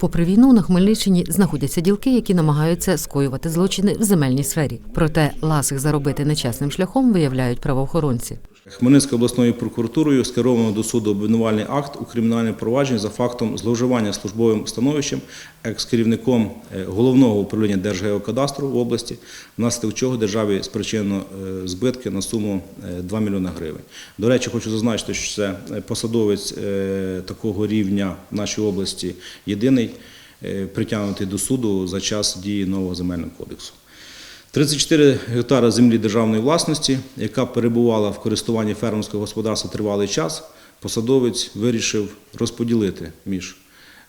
Попри війну на Хмельниччині знаходяться ділки, які намагаються скоювати злочини в земельній сфері. Проте ласих заробити нечесним шляхом виявляють правоохоронці. Хмельницькою обласною прокуратурою скеровано до суду обвинувальний акт у кримінальному провадженні за фактом зловживання службовим становищем екс-керівником е, головного управління Держгеокадастру в області, внаслідок чого державі спричинено е, збитки на суму е, 2 мільйони гривень. До речі, хочу зазначити, що це е, посадовець е, такого рівня в нашій області єдиний е, притягнутий до суду за час дії нового земельного кодексу. 34 гектари землі державної власності, яка перебувала в користуванні фермерського господарства тривалий час, посадовець вирішив розподілити між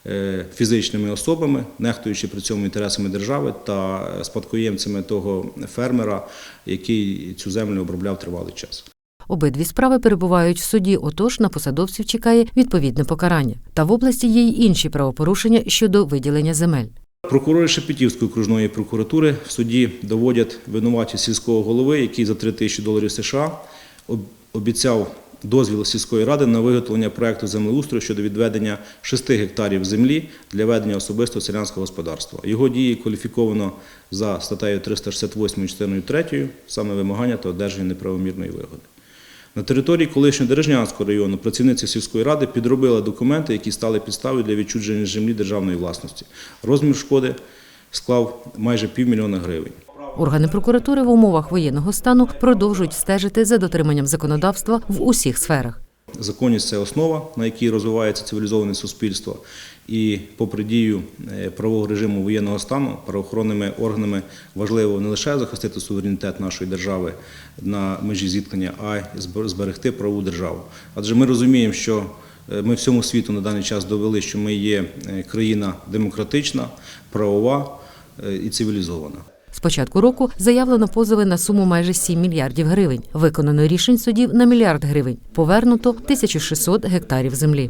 е, фізичними особами, нехтуючи при цьому інтересами держави та спадкоємцями того фермера, який цю землю обробляв тривалий час. Обидві справи перебувають в суді, отож на посадовців чекає відповідне покарання. Та в області є й інші правопорушення щодо виділення земель. Прокурори Шепетівської окружної прокуратури в суді доводять винуваті сільського голови, який за 3 тисячі доларів США обіцяв дозвіл сільської ради на виготовлення проекту землеустрою щодо відведення 6 гектарів землі для ведення особистого селянського господарства. Його дії кваліфіковано за статтею 368 частиною 3, саме вимагання та одержання неправомірної вигоди. На території колишнього Дережнянського району працівниця сільської ради підробила документи, які стали підставою для відчудження землі державної власності. Розмір шкоди склав майже півмільйона гривень. Органи прокуратури в умовах воєнного стану продовжують стежити за дотриманням законодавства в усіх сферах. Законність це основа, на якій розвивається цивілізоване суспільство. І попри дію е, правового режиму воєнного стану, правоохоронними органами важливо не лише захистити суверенітет нашої держави на межі зіткнення, а й зберегти правову державу. Адже ми розуміємо, що е, ми всьому світу на даний час довели, що ми є е, країна демократична, правова і цивілізована. Початку року заявлено позови на суму майже 7 мільярдів гривень. Виконано рішень судів на мільярд гривень. Повернуто 1600 гектарів землі.